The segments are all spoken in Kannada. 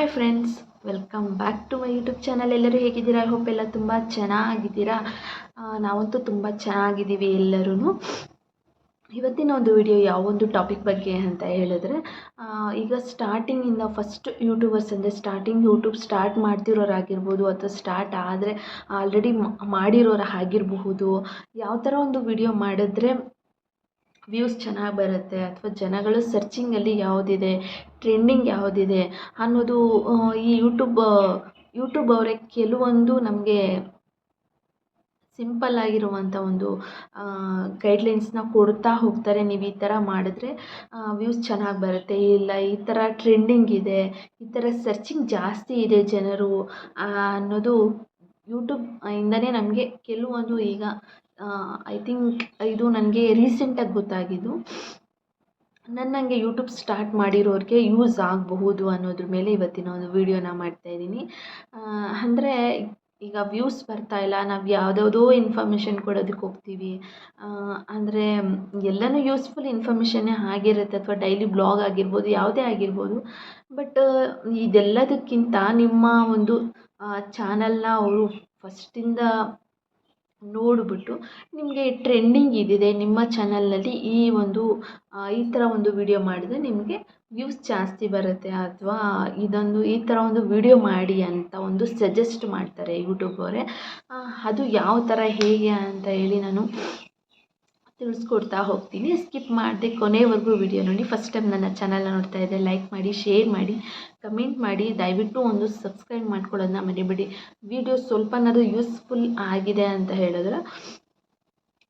Hi friends welcome back to my YouTube channel ಎಲ್ಲರೂ ಹೇಗಿದ್ದೀರಾ? ಐ ಹೋಪ್ ಎಲ್ಲ ತುಂಬ ಚೆನ್ನಾಗಿದ್ದೀರಾ. ನಾವಂತೂ ತುಂಬ ಚೆನ್ನಾಗಿದ್ದೀವಿ ಎಲ್ಲರೂ ಇವತ್ತಿನ ಒಂದು ವಿಡಿಯೋ ಯಾವೊಂದು ಟಾಪಿಕ್ ಬಗ್ಗೆ ಅಂತ ಹೇಳಿದ್ರೆ ಈಗ ಸ್ಟಾರ್ಟಿಂಗಿಂದ ಫಸ್ಟ್ ಯೂಟ್ಯೂಬರ್ಸ್ ಅಂದರೆ ಸ್ಟಾರ್ಟಿಂಗ್ ಯೂಟ್ಯೂಬ್ ಸ್ಟಾರ್ಟ್ ಮಾಡ್ತಿರೋರಾಗಿರ್ಬೋದು ಅಥವಾ ಸ್ಟಾರ್ಟ್ ಆದರೆ ಆಲ್ರೆಡಿ ಮಾಡಿರೋರು ಆಗಿರಬಹುದು ಯಾವ ಥರ ಒಂದು ವಿಡಿಯೋ ಮಾಡಿದ್ರೆ ವ್ಯೂಸ್ ಚೆನ್ನಾಗಿ ಬರುತ್ತೆ ಅಥವಾ ಜನಗಳು ಸರ್ಚಿಂಗಲ್ಲಿ ಯಾವುದಿದೆ ಟ್ರೆಂಡಿಂಗ್ ಯಾವುದಿದೆ ಅನ್ನೋದು ಈ ಯೂಟ್ಯೂಬ್ ಯೂಟ್ಯೂಬ್ ಅವರೇ ಕೆಲವೊಂದು ನಮಗೆ ಸಿಂಪಲ್ ಆಗಿರುವಂಥ ಒಂದು ಗೈಡ್ಲೈನ್ಸ್ನ ಕೊಡ್ತಾ ಹೋಗ್ತಾರೆ. ನೀವು ಈ ಥರ ಮಾಡಿದ್ರೆ ವ್ಯೂಸ್ ಚೆನ್ನಾಗಿ ಬರುತ್ತೆ. ಇಲ್ಲ, ಈ ಥರ ಟ್ರೆಂಡಿಂಗ್ ಇದೆ, ಈ ಥರ ಸರ್ಚಿಂಗ್ ಜಾಸ್ತಿ ಇದೆ ಜನರು ಅನ್ನೋದು ಯೂಟ್ಯೂಬ್ ಇಂದನೇ ನಮಗೆ ಕೆಲವೊಂದು ಈಗ ಐ ಥಿಂಕ್ ಇದು ನನಗೆ ರೀಸೆಂಟಾಗಿ ಗೊತ್ತಾಗಿದ್ದು. ನನ್ನಂಗೆ ಯೂಟ್ಯೂಬ್ ಸ್ಟಾರ್ಟ್ ಮಾಡಿರೋರಿಗೆ ಯೂಸ್ ಆಗಬಹುದು ಅನ್ನೋದ್ರ ಮೇಲೆ ಇವತ್ತಿನ ಒಂದು ವೀಡಿಯೋನ ಮಾಡ್ತಾಯಿದ್ದೀನಿ ಅಂದರೆ ಈಗ ವ್ಯೂಸ್ ಬರ್ತಾ ಇಲ್ಲ, ನಾವು ಯಾವುದ್ಯಾವುದೋ ಇನ್ಫಾರ್ಮೇಷನ್ ಕೊಡೋದಕ್ಕೆ ಹೋಗ್ತೀವಿ. ಅಂದರೆ ಎಲ್ಲನೂ ಯೂಸ್ಫುಲ್ ಇನ್ಫಾರ್ಮೇಷನ್ನೇ ಆಗಿರುತ್ತೆ ಅಥವಾ ಡೈಲಿ ಬ್ಲಾಗ್ ಆಗಿರ್ಬೋದು, ಯಾವುದೇ ಆಗಿರ್ಬೋದು. ಬಟ್ ಇದೆಲ್ಲದಕ್ಕಿಂತ ನಿಮ್ಮ ಒಂದು ಚಾನಲ್ನ ಅವರು ಫಸ್ಟಿಂದ ನೋಡಿಬಿಟ್ಟು ನಿಮಗೆ ಟ್ರೆಂಡಿಂಗ್ ಇದಿದೆ ನಿಮ್ಮ ಚಾನಲ್ನಲ್ಲಿ ಈ ಒಂದು ಈ ಥರ ಒಂದು ವಿಡಿಯೋ ಮಾಡಿದರೆ ನಿಮಗೆ ವ್ಯೂಸ್ ಜಾಸ್ತಿ ಬರುತ್ತೆ ಅಥವಾ ಇದೊಂದು, ಈ ಥರ ಒಂದು ವಿಡಿಯೋ ಮಾಡಿ ಅಂತ ಒಂದು ಸಜೆಸ್ಟ್ ಮಾಡ್ತಾರೆ ಯೂಟ್ಯೂಬ್ ಅವರೇ. ಅದು ಯಾವ ಥರ ಹೇಗೆ ಅಂತ ಹೇಳಿ ನಾನು ತಿಳಿಸ್ಕೊಡ್ತಾ ಹೋಗ್ತೀನಿ. ಸ್ಕಿಪ್ ಮಾಡದೆ ಕೊನೆವರೆಗೂ ವಿಡಿಯೋ ನೋಡಿ. ಫಸ್ಟ್ ಟೈಮ್ ನನ್ನ ಚಾನಲ್ನ ನೋಡ್ತಾ ಇದ್ದರೆ ಲೈಕ್ ಮಾಡಿ ಶೇರ್ ಮಾಡಿ ಕಮೆಂಟ್ ಮಾಡಿ. ದಯವಿಟ್ಟು ಒಂದು ಸಬ್ಸ್ಕ್ರೈಬ್ ಮಾಡ್ಕೊಳ್ಳೋದನ್ನ ಮರಿಬೇಡಿ. ವಿಡಿಯೋ ಸ್ವಲ್ಪನಾದ್ರೂ ಯೂಸ್ಫುಲ್ ಆಗಿದೆ ಅಂತ ಹೇಳಿದ್ರೆ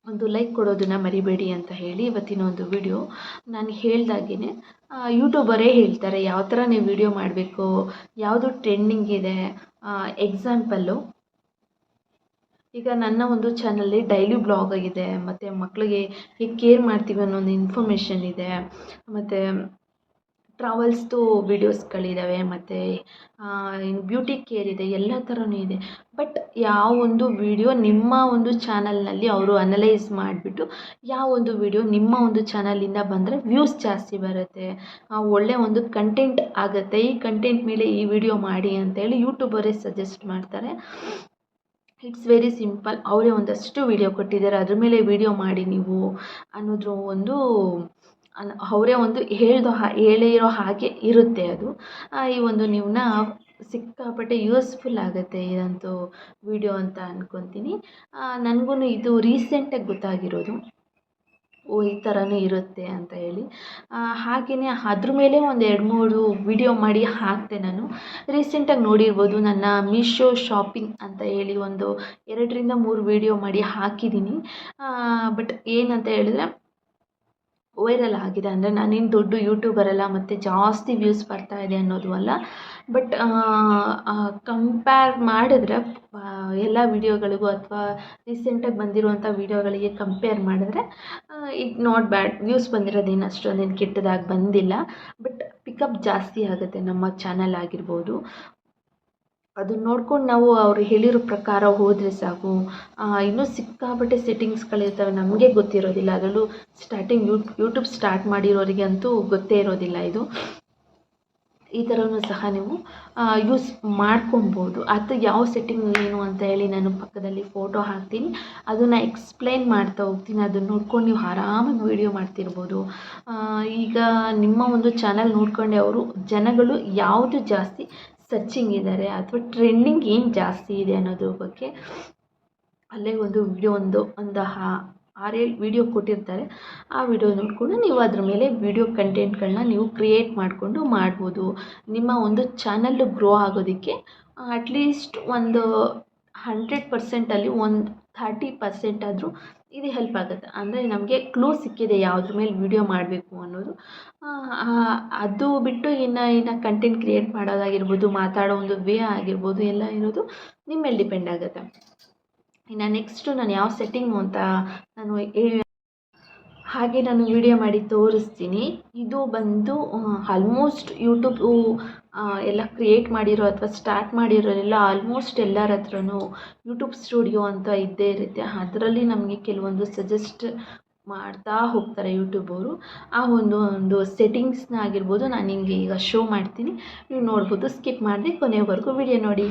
ಒಂದು ಲೈಕ್ ಕೊಡೋದನ್ನು ಮರಿಬೇಡಿ ಅಂತ ಹೇಳಿ ಇವತ್ತಿನ ಒಂದು ವಿಡಿಯೋ ನಾನು ಹೇಳ್ದಾಗೇ ಯೂಟ್ಯೂಬರೇ ಹೇಳ್ತಾರೆ ಯಾವ ಥರ ನೀವು ವಿಡಿಯೋ ಮಾಡಬೇಕು, ಯಾವುದು ಟ್ರೆಂಡಿಂಗ್ ಇದೆ ಎಕ್ಸಾಂಪಲ್ಲು ಈಗ ನನ್ನ ಒಂದು ಚಾನಲ್ಲಿ ಡೈಲಿ ಬ್ಲಾಗ್ ಆಗಿದೆ. ಮತ್ತು ಮಕ್ಕಳಿಗೆ ಹೇಗೆ ಕೇರ್ ಮಾಡ್ತೀವಿ ಅನ್ನೋ ಒಂದು ಇನ್ಫಾರ್ಮೇಷನ್ ಇದೆ. ಮತ್ತು ಟ್ರಾವೆಲ್ಸ್ದು ವೀಡಿಯೋಸ್ಗಳಿದ್ದಾವೆ ಮತ್ತು ಬ್ಯೂಟಿ ಕೇರ್ ಇದೆ. ಎಲ್ಲ ಥರನೂ ಇದೆ. ಬಟ್ ಯಾವ ಒಂದು ವಿಡಿಯೋ ನಿಮ್ಮ ಒಂದು ಚಾನಲ್ನಲ್ಲಿ ಅವರು ಅನಲೈಸ್ ಮಾಡಿಬಿಟ್ಟು ಯಾವ ಒಂದು ವಿಡಿಯೋ ನಿಮ್ಮ ಒಂದು ಚಾನಲಿಂದ ಬಂದರೆ ವ್ಯೂಸ್ ಜಾಸ್ತಿ ಬರುತ್ತೆ. ಒಳ್ಳೆಯ ಒಂದು ಕಂಟೆಂಟ್ ಆಗುತ್ತೆ. ಈ ಕಂಟೆಂಟ್ ಮೇಲೆ ಈ ವಿಡಿಯೋ ಮಾಡಿ ಅಂತೇಳಿ ಯೂಟ್ಯೂಬರೇ ಸಜೆಸ್ಟ್ ಮಾಡ್ತಾರೆ. ಇಟ್ಸ್ ವೆರಿ ಸಿಂಪಲ್ ಅವರೇ ಒಂದಷ್ಟು ವಿಡಿಯೋ ಕೊಟ್ಟಿದ್ದಾರೆ. ಅದ್ರ ಮೇಲೆ ವಿಡಿಯೋ ಮಾಡಿ ನೀವು ಅನ್ನೋದ್ರ ಒಂದು ಅವರೇ ಒಂದು ಹೇಳ್ದೋ ಹೇಳೇ ಇರೋ ಹಾಗೆ ಇರುತ್ತೆ ಅದು. ಈ ಒಂದು ನೀವನ್ನ ಸಿಕ್ಕಾಪಟ್ಟೆ ಯೂಸ್ಫುಲ್ ಆಗುತ್ತೆ ಇದಂತೂ ವಿಡಿಯೋ ಅಂತ ಅಂದ್ಕೊತೀನಿ ನನಗೂ ಇದು ರೀಸೆಂಟಾಗಿ ಗೊತ್ತಾಗಿರೋದು. ಓ, ಈ ಥರನೂ ಇರುತ್ತೆ ಅಂತ ಹೇಳಿ. ಹಾಗೆಯೇ ಅದ್ರ ಮೇಲೆ ಒಂದು ಎರಡು ಮೂರು ವಿಡಿಯೋ ಮಾಡಿ ಹಾಕಿದೆ ನಾನು. ರೀಸೆಂಟಾಗಿ ನೋಡಿರ್ಬೋದು ನನ್ನ ಮೀಶೋ ಶಾಪಿಂಗ್ ಅಂತ ಹೇಳಿ ಒಂದು ಎರಡರಿಂದ ಮೂರು ವಿಡಿಯೋ ಮಾಡಿ ಹಾಕಿದ್ದೀನಿ. ಬಟ್ ಏನಂತ ಹೇಳಿದ್ರೆ ವೈರಲ್ ಆಗಿದೆ ಅಂದರೆ ನಾನೇನು ದೊಡ್ಡ ಯೂಟ್ಯೂಬರ್ ಅಲ್ಲ ಮತ್ತು ಜಾಸ್ತಿ ವ್ಯೂಸ್ ಬರ್ತಾ ಇದೆ ಅನ್ನೋದು ಅಲ್ಲ. ಬಟ್ ಕಂಪೇರ್ ಮಾಡಿದ್ರೆ ಎಲ್ಲ ವಿಡಿಯೋಗಳಿಗೂ ಅಥವಾ ರೀಸೆಂಟಾಗಿ ಬಂದಿರುವಂಥ ವಿಡಿಯೋಗಳಿಗೆ ಕಂಪೇರ್ ಮಾಡಿದ್ರೆ ಇಟ್ ನಾಟ್ ಬ್ಯಾಡ್ ವ್ಯೂಸ್ ಬಂದಿರೋದೇನು ಅಷ್ಟೊಂದೇನು ಕೆಟ್ಟದಾಗಿ ಬಂದಿಲ್ಲ. ಬಟ್ ಪಿಕಪ್ ಜಾಸ್ತಿ ಆಗುತ್ತೆ ನಮ್ಮ ಚಾನಲ್ ಆಗಿರ್ಬೋದು. ಅದನ್ನ ನೋಡ್ಕೊಂಡು ನಾವು ಅವ್ರು ಹೇಳಿರೋ ಪ್ರಕಾರ ಹೋದರೆ ಸಾಕು. ಇನ್ನೂ ಸಿಕ್ಕಾಪಟ್ಟೆ ಸೆಟ್ಟಿಂಗ್ಸ್ಗಳಿರ್ತವೆ ನಮಗೆ ಗೊತ್ತಿರೋದಿಲ್ಲ. ಅದರಲ್ಲೂ ಸ್ಟಾರ್ಟಿಂಗ್ ಯೂಟ್ ಯೂಟ್ಯೂಬ್ ಸ್ಟಾರ್ಟ್ ಮಾಡಿರೋರಿಗೆ ಅಂತೂ ಗೊತ್ತೇ ಇರೋದಿಲ್ಲ ಇದು. ಈ ಥರನೂ ಸಹ ನೀವು ಯೂಸ್ ಮಾಡ್ಕೊಬೋದು. ಅದು ಯಾವ ಸೆಟ್ಟಿಂಗ್ ಏನು ಅಂತ ಹೇಳಿ ನಾನು ಪಕ್ಕದಲ್ಲಿ ಫೋಟೋ ಹಾಕ್ತೀನಿ. ಅದನ್ನು ಎಕ್ಸ್ಪ್ಲೈನ್ ಮಾಡ್ತಾ ಹೋಗ್ತೀನಿ. ಅದನ್ನು ನೋಡ್ಕೊಂಡು ನೀವು ಆರಾಮಾಗಿ ವೀಡಿಯೋ ಮಾಡ್ತಿರ್ಬೋದು. ಈಗ ನಿಮ್ಮ ಒಂದು ಚಾನಲ್ ನೋಡ್ಕೊಂಡೆ ಅವರು ಜನಗಳು ಯಾವುದು ಜಾಸ್ತಿ ಸರ್ಚಿಂಗ್ ಇದ್ದಾರೆ ಅಥವಾ ಟ್ರೆಂಡಿಂಗ್ ಏನು ಜಾಸ್ತಿ ಇದೆ ಅನ್ನೋದ್ರ ಬಗ್ಗೆ ಅಲ್ಲೇ ಒಂದು ವಿಡಿಯೋ ಒಂದು ಒಂದು ಆರೇಳು ವಿಡಿಯೋ ಕೊಟ್ಟಿರ್ತಾರೆ. ಆ ವಿಡಿಯೋ ನೋಡಿಕೊಂಡು ನೀವು ಅದ್ರ ಮೇಲೆ ವಿಡಿಯೋ ಕಂಟೆಂಟ್ಗಳನ್ನ ನೀವು ಕ್ರಿಯೇಟ್ ಮಾಡಿಕೊಂಡು ಮಾಡ್ಬೋದು. ನಿಮ್ಮ ಒಂದು ಚಾನಲ್ ಗ್ರೋ ಆಗೋದಕ್ಕೆ ಅಟ್ಲೀಸ್ಟ್ ಒಂದು ಹಂಡ್ರೆಡ್ ಪರ್ಸೆಂಟಲ್ಲಿ ಒಂದು ಥರ್ಟಿ ಪರ್ಸೆಂಟ್ ಆದರೂ ಇದು ಹೆಲ್ಪ್ ಆಗುತ್ತೆ. ಅಂದರೆ ನಮಗೆ ಕ್ಲೂ ಸಿಕ್ಕಿದೆ ಯಾವುದ್ರ ಮೇಲೆ ವಿಡಿಯೋ ಮಾಡಬೇಕು ಅನ್ನೋದು. ಅದು ಬಿಟ್ಟು ಇನ್ನು ಇನ್ನು ಕಂಟೆಂಟ್ ಕ್ರಿಯೇಟ್ ಮಾಡೋದಾಗಿರ್ಬೋದು, ಮಾತಾಡೋ ಒಂದು ವೇ ಆಗಿರ್ಬೋದು, ಎಲ್ಲ ಇರೋದು ನಿಮ್ಮ ಮೇಲೆ ಡಿಪೆಂಡ್ ಆಗುತ್ತೆ. ಇನ್ನು ನೆಕ್ಸ್ಟು ನಾನು ಯಾವ ಸೆಟ್ಟಿಂಗು ಅಂತ ನಾನು ಹಾಗೆ ನಾನು ವಿಡಿಯೋ ಮಾಡಿ ತೋರಿಸ್ತೀನಿ. ಇದು ಬಂದು ಆಲ್ಮೋಸ್ಟ್ ಯೂಟ್ಯೂಬ್ ಎಲ್ಲ ಕ್ರಿಯೇಟ್ ಮಾಡಿರೋ ಅಥವಾ ಸ್ಟಾರ್ಟ್ ಮಾಡಿರೋರೆಲ್ಲ ಆಲ್ಮೋಸ್ಟ್ ಎಲ್ಲರ ಹತ್ರನೂ ಯೂಟ್ಯೂಬ್ ಸ್ಟುಡಿಯೋ ಅಂತ ಇದ್ದೇ ಇರುತ್ತೆ. ಅದರಲ್ಲಿ ನಮಗೆ ಕೆಲವೊಂದು ಸಜೆಸ್ಟ್ ಮಾಡ್ತಾ ಹೋಗ್ತಾರೆ ಯೂಟ್ಯೂಬ್ ಅವರು. ಆ ಒಂದು ಒಂದು ಸೆಟ್ಟಿಂಗ್ಸ್ನ ಆಗಿರ್ಬೋದು ನಾನು ನಿಮಗೆ ಈಗ ಶೋ ಮಾಡ್ತೀನಿ. ನೀವು ನೋಡ್ಬೋದು ಸ್ಕಿಪ್ ಮಾಡಿದೆ ಕೊನೆವರೆಗೂ ವಿಡಿಯೋ ನೋಡಿ.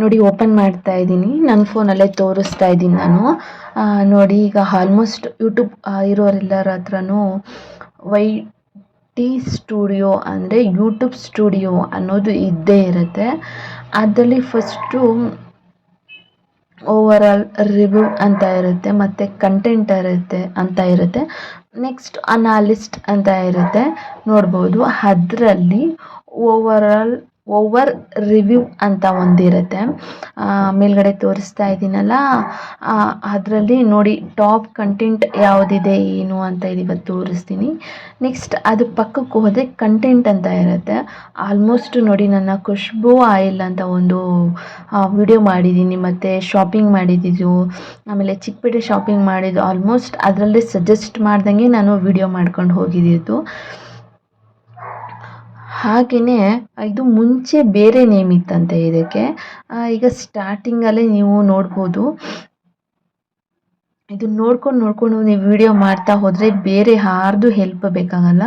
ನೋಡಿ ಓಪನ್ ಮಾಡ್ತಾ ಇದ್ದೀನಿ. ನನ್ನ ಫೋನಲ್ಲೇ ತೋರಿಸ್ತಾ ಇದ್ದೀನಿ ನಾನು. ನೋಡಿ, ಈಗ ಆಲ್ಮೋಸ್ಟ್ ಯೂಟ್ಯೂಬ್ ಇರೋರೆಲ್ಲರ ಹತ್ರನೂ ವೈ ಟಿ ಸ್ಟುಡಿಯೋ ಅಂದರೆ ಯೂಟ್ಯೂಬ್ ಸ್ಟುಡಿಯೋ ಅನ್ನೋದು ಇದ್ದೇ ಇರುತ್ತೆ. ಅದರಲ್ಲಿ ಫಸ್ಟು ಓವರಾಲ್ ರಿವ್ಯೂ ಅಂತ ಇರುತ್ತೆ, ಮತ್ತು ಕಂಟೆಂಟ್ ಇರುತ್ತೆ ಅಂತ ಇರುತ್ತೆ. ನೆಕ್ಸ್ಟ್ ಅನಾಲಿಸ್ಟ್ ಅಂತ ಇರುತ್ತೆ. ನೋಡ್ಬೋದು. ಅದರಲ್ಲಿ ಓವರಾಲ್ ಓವರ್ ರಿವ್ಯೂ ಅಂತ ಒಂದಿರುತ್ತೆ. ಮೇಲ್ಗಡೆ ತೋರಿಸ್ತಾ ಇದ್ದೀನಲ್ಲ ಅದರಲ್ಲಿ ನೋಡಿ ಟಾಪ್ ಕಂಟೆಂಟ್ ಯಾವುದಿದೆ, ಏನು ಅಂತ ಇದು ತೋರಿಸ್ತೀನಿ. ನೆಕ್ಸ್ಟ್ ಅದು ಪಕ್ಕಕ್ಕೆ ಹೋದರೆ ಕಂಟೆಂಟ್ ಅಂತ ಇರುತ್ತೆ. ಆಲ್ಮೋಸ್ಟ್ ನೋಡಿ ನನ್ನ ಖುಷ್ಬು ಆಯಿಲ್ ಅಂತ ಒಂದು ವಿಡಿಯೋ ಮಾಡಿದ್ದೀನಿ, ಮತ್ತು ಶಾಪಿಂಗ್ ಮಾಡಿದ್ದು ಆಮೇಲೆ ಚಿಕ್ಕಪೇಟೆ ಶಾಪಿಂಗ್ ಮಾಡಿದ್ದು, ಆಲ್ಮೋಸ್ಟ್ ಅದರಲ್ಲೇ ಸಜೆಸ್ಟ್ ಮಾಡ್ದಂಗೆ ನಾನು ವಿಡಿಯೋ ಮಾಡ್ಕೊಂಡು ಹೋಗಿದ್ದಿದ್ದು ಹಾಗೆಯೇ ಇದು ಮುಂಚೆ ಬೇರೆ ನೇಮ್ ಇತ್ತಂತೆ ಇದಕ್ಕೆ. ಈಗ ಸ್ಟಾರ್ಟಿಂಗಲ್ಲೇ ನೀವು ನೋಡ್ಬೋದು. ಇದು ನೋಡ್ಕೊಂಡು ನೋಡ್ಕೊಂಡು ನೀವು ವಿಡಿಯೋ ಮಾಡ್ತಾ ಹೋದ್ರೆ ಬೇರೆ ಯಾರ್ದು ಹೆಲ್ಪ್ ಬೇಕಾಗಲ್ಲ.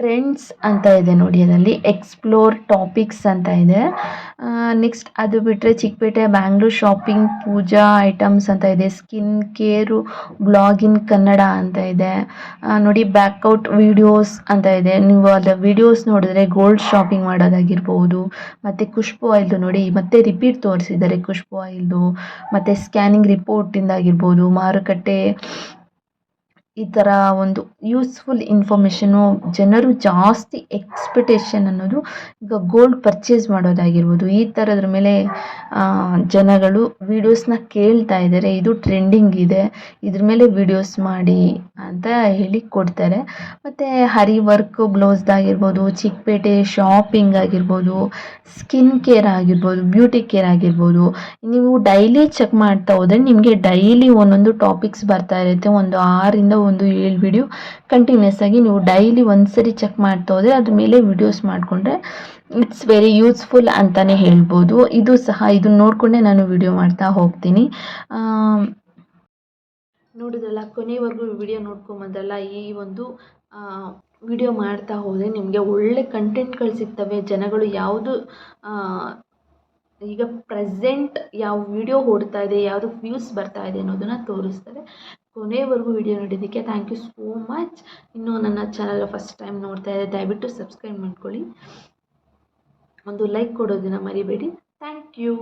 ಟ್ರೆಂಡ್ಸ್ ಅಂತ ಇದೆ ನೋಡಿ ಅದರಲ್ಲಿ. ಎಕ್ಸ್ಪ್ಲೋರ್ ಟಾಪಿಕ್ಸ್ ಅಂತ ಇದೆ. ನೆಕ್ಸ್ಟ್ ಅದು ಬಿಟ್ಟರೆ ಚಿಕ್ಕಪೇಟೆ ಬ್ಯಾಂಗ್ಳೂರ್ ಶಾಪಿಂಗ್ ಪೂಜಾ ಐಟಮ್ಸ್ ಅಂತ ಇದೆ. ಸ್ಕಿನ್ ಕೇರು ಬ್ಲಾಗ್ ಕನ್ನಡ ಅಂತ ಇದೆ. ನೋಡಿ ಬ್ಯಾಕ್ಔಟ್ ವಿಡಿಯೋಸ್ ಅಂತ ಇದೆ. ನೀವು ಅದರ ವಿಡಿಯೋಸ್ ನೋಡಿದ್ರೆ ಗೋಲ್ಡ್ ಶಾಪಿಂಗ್ ಮಾಡೋದಾಗಿರ್ಬೋದು. ಮತ್ತು ಖುಷ್ಬು ಆಯಿಲ್ದು ನೋಡಿ. ಮತ್ತೆ ರಿಪೀಟ್ ತೋರಿಸಿದ್ದಾರೆ ಖುಷ್ಬು ಆಯಿಲ್ದು ಮತ್ತು ಸ್ಕ್ಯಾನಿಂಗ್ ರಿಪೋರ್ಟಿಂದಾಗಿರ್ಬೋದು ಮಾರುಕಟ್ಟೆ ಈ ಥರ ಒಂದು ಯೂಸ್ಫುಲ್ ಇನ್ಫಾರ್ಮೇಷನು ಜನರು ಜಾಸ್ತಿ ಎಕ್ಸ್ಪೆಕ್ಟೇಷನ್ ಅನ್ನೋದು ಈಗ ಗೋಲ್ಡ್ ಪರ್ಚೇಸ್ ಮಾಡೋದಾಗಿರ್ಬೋದು. ಈ ಥರದ್ರ ಮೇಲೆ ಜನಗಳು ವೀಡಿಯೋಸ್ನ ಕೇಳ್ತಾ ಇದ್ದಾರೆ ಇದು ಟ್ರೆಂಡಿಂಗ್ ಇದೆ. ಇದ್ರ ಮೇಲೆ ವೀಡಿಯೋಸ್ ಮಾಡಿ ಅಂತ ಹೇಳಿ ಕೊಡ್ತಾರೆ. ಮತ್ತು ಹರಿ ವರ್ಕ್ ಬ್ಲೌಸ್ದಾಗಿರ್ಬೋದು ಚಿಕ್ಕಪೇಟೆ ಶಾಪಿಂಗ್ ಆಗಿರ್ಬೋದು ಸ್ಕಿನ್ ಕೇರ್ ಆಗಿರ್ಬೋದು ಬ್ಯೂಟಿ ಕೇರ್ ಆಗಿರ್ಬೋದು. ನೀವು ಡೈಲಿ ಚೆಕ್ ಮಾಡ್ತಾ ಹೋದರೆ ನಿಮಗೆ ಡೈಲಿ ಒಂದೊಂದು ಟಾಪಿಕ್ಸ್ ಬರ್ತಾ ಇರುತ್ತೆ. ಒಂದು ಆರಿಂದ ಒಂದು ಏಳು ವಿಡಿಯೋ ಕಂಟಿನ್ಯೂಸ್ ಆಗಿ ನೀವು ಡೈಲಿ ಒಂದು ಸರಿ ಚೆಕ್ ಮಾಡ್ತಾ ಹೋದರೆ ಅದ್ರ ಮೇಲೆ ವಿಡಿಯೋಸ್ ಮಾಡಿಕೊಂಡ್ರೆ ಇಟ್ಸ್ ವೆರಿ ಯೂಸ್ಫುಲ್ ಅಂತಲೇ ಹೇಳ್ಬೋದು. ಇದು ಸಹ ಇದನ್ನ ನೋಡಿಕೊಂಡೇ ನಾನು ವಿಡಿಯೋ ಮಾಡ್ತಾ ಹೋಗ್ತೀನಿ. ನೋಡಿದ್ರಲ್ಲ, ಕೊನೆವರೆಗೂ ವಿಡಿಯೋ ನೋಡ್ಕೊಂಬಂದ್ರಲ್ಲ ಈ ಒಂದು ವಿಡಿಯೋ ಮಾಡ್ತಾ ಹೋದರೆ ನಿಮಗೆ ಒಳ್ಳೆ ಕಂಟೆಂಟ್ಗಳು ಸಿಗ್ತವೆ. ಜನಗಳು ಯಾವುದು ಈಗ ಪ್ರೆಸೆಂಟ್ ಯಾವ ವಿಡಿಯೋ ಓಡ್ತಾ ಇದೆ, ಯಾವುದು ವ್ಯೂಸ್ ಬರ್ತಾ ಇದೆ ಅನ್ನೋದನ್ನು ತೋರಿಸ್ತಾರೆ. ಕೊನೆವರೆಗೂ ವಿಡಿಯೋ ನೋಡಿದ್ದಕ್ಕೆ ಥ್ಯಾಂಕ್ ಯು ಸೋ ಮಚ್ ಇನ್ನೂ ನನ್ನ ಚಾನಲ್ ಫಸ್ಟ್ ಟೈಮ್ ನೋಡ್ತಾ ಇದ್ದೆ ದಯವಿಟ್ಟು ಸಬ್ಸ್ಕ್ರೈಬ್ ಮಾಡ್ಕೊಳ್ಳಿ. ಒಂದು ಲೈಕ್ ಕೊಡೋದನ್ನು ಮರಿಬೇಡಿ. Thank you